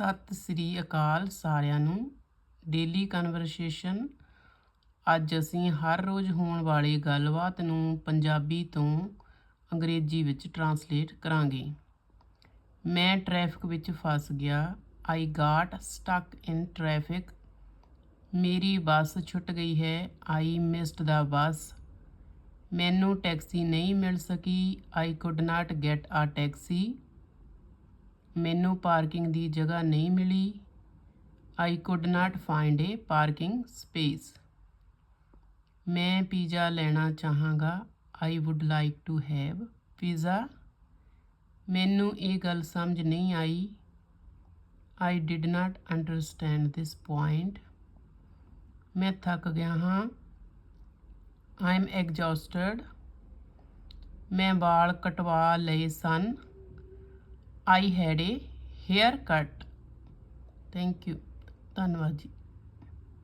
ਸਤਿ ਸ੍ਰੀ ਅਕਾਲ ਸਾਰਿਆਂ ਨੂੰ। Daily conversation ਅੱਜ ਅਸੀਂ ਹਰ ਰੋਜ਼ ਹੋਣ ਵਾਲੀ ਗੱਲਬਾਤ ਨੂੰ ਪੰਜਾਬੀ ਤੋਂ ਅੰਗਰੇਜ਼ੀ ਵਿੱਚ ਟਰਾਂਸਲੇਟ ਕਰਾਂਗੇ। ਮੈਂ ਟ੍ਰੈਫਿਕ ਵਿੱਚ ਫਸ ਗਿਆ। I got stuck in traffic ਮੇਰੀ ਬੱਸ ਛੁੱਟ ਗਈ ਹੈ। I missed the bus. ਮੈਨੂੰ ਟੈਕਸੀ ਨਹੀਂ ਮਿਲ ਸਕੀ। I could not get a taxi ਮੈਨੂੰ ਪਾਰਕਿੰਗ ਦੀ ਜਗ੍ਹਾ ਨਹੀਂ ਮਿਲੀ। I could not find a parking space ਮੈਂ ਪੀਜ਼ਾ ਲੈਣਾ ਚਾਹਾਂਗਾ। I would like to have pizza ਮੈਨੂੰ ਇਹ ਗੱਲ ਸਮਝ ਨਹੀਂ ਆਈ। I did not understand this point ਮੈਂ ਥੱਕ ਗਿਆ ਹਾਂ। ਆਈ ਐਮ ਐਗਜ਼ੌਸਟਡ ਮੈਂ ਵਾਲ ਕਟਵਾ ਲਏ ਸਨ। I had a haircut. Thank you. ਧੰਨਵਾਦ ਜੀ।